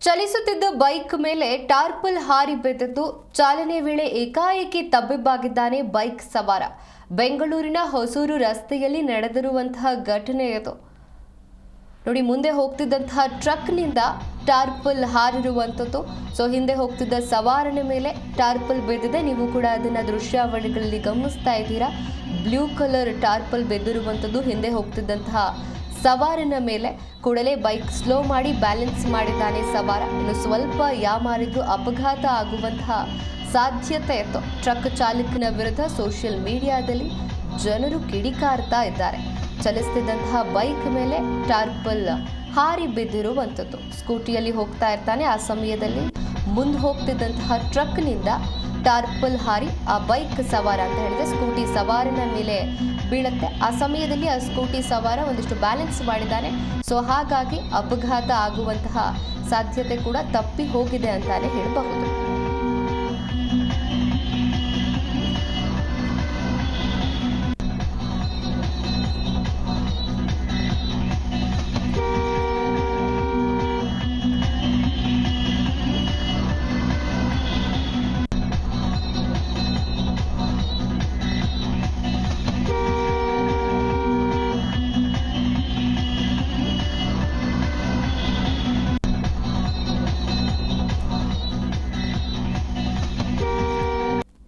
ಚಲಿಸುತ್ತಿದ್ದ bike ಮೇಲೆ ಟಾರ್ಪಲ್ ಹಾರಿ ಬಿದ್ದಿದ್ದು, ಚಾಲನೆ ವೇಳೆ ಏಕಾಏಕಿ ತಬ್ಬಿಬ್ಬಾಗಿದ್ದಾನೆ ಬೈಕ್ ಸವಾರ. ಬೆಂಗಳೂರಿನ ಹೊಸೂರು ರಸ್ತೆಯಲ್ಲಿ ನಡೆದಿರುವಂತಹ ಘಟನೆ ಇದು. ನೋಡಿ, ಮುಂದೆ ಹೋಗ್ತಿದ್ದಂತಹ ಟ್ರಕ್ನಿಂದ ಟಾರ್ಪಲ್ ಹಾರಿರುವಂಥದ್ದು. ಸೊ, ಹಿಂದೆ ಹೋಗ್ತಿದ್ದ ಸವಾರನ ಮೇಲೆ ಟಾರ್ಪಲ್ ಬಿದ್ದಿದೆ. ನೀವು ಕೂಡ ಅದನ್ನ ದೃಶ್ಯಾವಳಿಗಳಲ್ಲಿ ಗಮನಿಸ್ತಾ ಇದ್ದೀರಾ. ಬ್ಲೂ ಕಲರ್ ಟಾರ್ಪಲ್ ಬೆದ್ದಿರುವಂಥದ್ದು, ಹಿಂದೆ ಹೋಗ್ತಿದ್ದಂತಹ ಸವಾರನ ಮೇಲೆ ಕೂಡಲೇ ಬೈಕ್ ಸ್ಲೋ ಮಾಡಿ ಬ್ಯಾಲೆನ್ಸ್ ಮಾಡಿದ್ದಾನೆ ಸವಾರ. ಇನ್ನು ಸ್ವಲ್ಪ ಯಾಮಾರಿದ್ದು ಅಪಘಾತ ಆಗುವಂತಹ ಸಾಧ್ಯತೆ ಇತ್ತು. ಟ್ರಕ್ ಚಾಲಕನ ವಿರುದ್ಧ ಸೋಷಿಯಲ್ ಮೀಡಿಯಾದಲ್ಲಿ ಜನರು ಕಿಡಿಕಾರ್ತಾ ಇದ್ದಾರೆ. ಚಲಿಸ್ತಿದ್ದಂತಹ ಬೈಕ್ ಮೇಲೆ ಟಾರ್ಪಲ್ ಹಾರಿ ಬಿದ್ದಿರುವಂಥದ್ದು. ಸ್ಕೂಟಿಯಲ್ಲಿ ಹೋಗ್ತಾ ಇರ್ತಾನೆ. ಆ ಸಮಯದಲ್ಲಿ ಮುಂದೆ ಹೋಗ್ತಿದ್ದಂತಹ ಟ್ರಕ್ನಿಂದ ಟಾರ್ಪಲ್ ಹಾರಿ ಆ ಬೈಕ್ ಸವಾರ ಅಂತ ಹೇಳಿದ್ರೆ ಸ್ಕೂಟಿ ಸವಾರನ ಮೇಲೆ ಬೀಳುತ್ತೆ. ಆ ಸಮಯದಲ್ಲಿ ಆ ಸ್ಕೂಟಿ ಸವಾರ ಒಂದಿಷ್ಟು ಬ್ಯಾಲೆನ್ಸ್ ಮಾಡಿದ್ದಾನೆ. ಸೊ ಹಾಗಾಗಿ ಅಪಘಾತ ಆಗುವಂತಹ ಸಾಧ್ಯತೆ ಕೂಡ ತಪ್ಪಿ ಹೋಗಿದೆ ಅಂತಾನೆ ಹೇಳಬಹುದು.